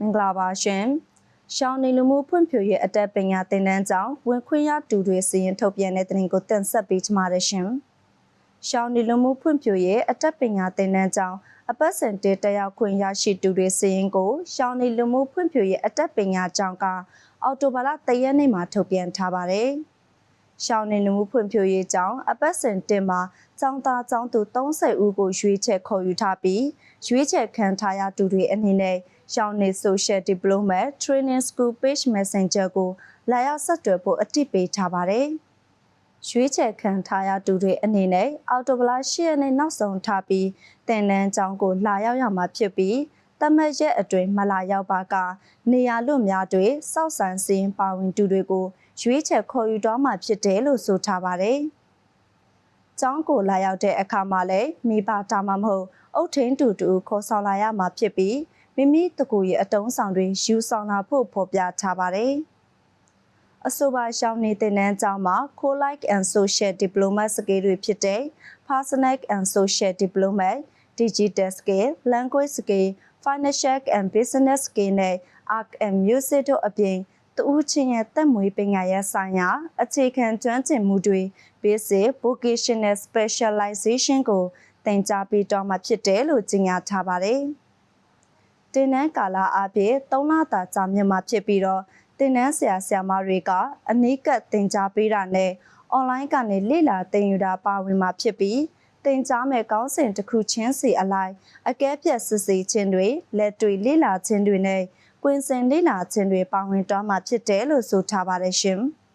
မင်္ဂလာပါရှင်ရှောင်းနေလူမှုဖွံ့ဖြိုးရေးအတက်ပညာသင်တန်းကျောင်းဝင်ခွင့်ရတူတွေစီရင်ထုတ်ပြန်တဲ့တင်ကိုတင်ဆက်ပေးကြပါရရှင်ရှောင်းနေလူမှုဖွံ့ဖြိုးရေးအတက်ပညာသင်တန်းကျောင်းအပတ်စဉ်တေတက်ရောက်ခွင့်ရရှိတူတွေစီရင်ကိုရှောင်းနေလူမှုဖွံ့ဖြိုးရေးအတက်ပညာကျောင်းကအော်တိုဘာလ3ရက်နေ့မှာထုတ်ပြန်ထားပါတယ် ရှောင်းနေလူမှုဖွံ့ဖြိုးရေးကျောင်းအပတ်စဉ်တင်မှာကျောင်းသားကျောင်းသူ30ဦးကိုရွေးချယ်ခေါ်ယူထားပြီးရွေးချယ်ခံထားရသူတွေအနေနဲ့ရှောင်းနေ Social Diplomat Training School Page Messenger ကိုလာရောက်ဆက်သွယ်ဖို့အတိပေးထားပါတယ်။ရွေးချယ်ခံထားရသူတွေအနေနဲ့အော်တိုဘလာရှရက်နေ့နောက်ဆုံးထားပြီးတင်နန်းကျောင်းကိုလာရောက်ရမှာဖြစ်ပြီး တမတ်ရက်အတွင်းမလာရောက်ပါကနေရာလွတ်များတွေစောက်ဆန်စင်းပါဝင်သူတွေကိုရွေးချယ်ခေါ်ယူတော့မှာဖြစ်တယ်လို့ဆိုထားပါတယ်။ကျောင်းကိုလာရောက်တဲ့အခါမှာလည်းမိဘတာမမဟုတ်အုတ်ထင်းတူတူခေါ်ဆောင်လာရမှာဖြစ်ပြီးမိမိတကူရဲ့အတုံးဆောင်တွေယူဆောင်လာဖို့ဖော်ပြထားပါတယ်။အဆိုပါရှောင်းနေတဲ့နန်းကျောင်းမှာ Co-like and Social Diplomat Skill တွေဖြစ်တဲ့ Personal and Social Diplomat, Digital Skill, Language Skill, Financial and Business Skill နဲ့ Art and Music တို့အပြင်တဦးချင်းရဲ့တက်မွေးပညာရေးဆိုင်ရာအခြေခံကျွမ်းကျင်မှုတွေ Basic Vocational Specialization ကိုသင်ကြားပေးတော့မှာဖြစ်တယ်လို့ကြေညာထားပါတယ်။တင်နန်းကာလအပြင်3လတာကြာမြင့်မှာဖြစ်ပြီးတော့တင်နန်းဆရာဆရာမတွေကအနိကတ်သင်ကြားပေးတာနဲ့အွန်လိုင်းကနေလေ့လာသင်ယူတာပါဝင်မှာဖြစ်ပြီး တင်ကြားမဲ့ကောင်းစဉ်တစ်ခုချင်းစီအလိုက်အကဲဖြတ်စစ်ဆေးခြင်းတွေလက်တွေလေ့လာခြင်းတွေနဲ့ကွင်းစင်လေ့လာခြင်းတွေပါဝင်တော့မှာဖြစ်တယ်လို့ဆိုထားပါတယ်ရှင်။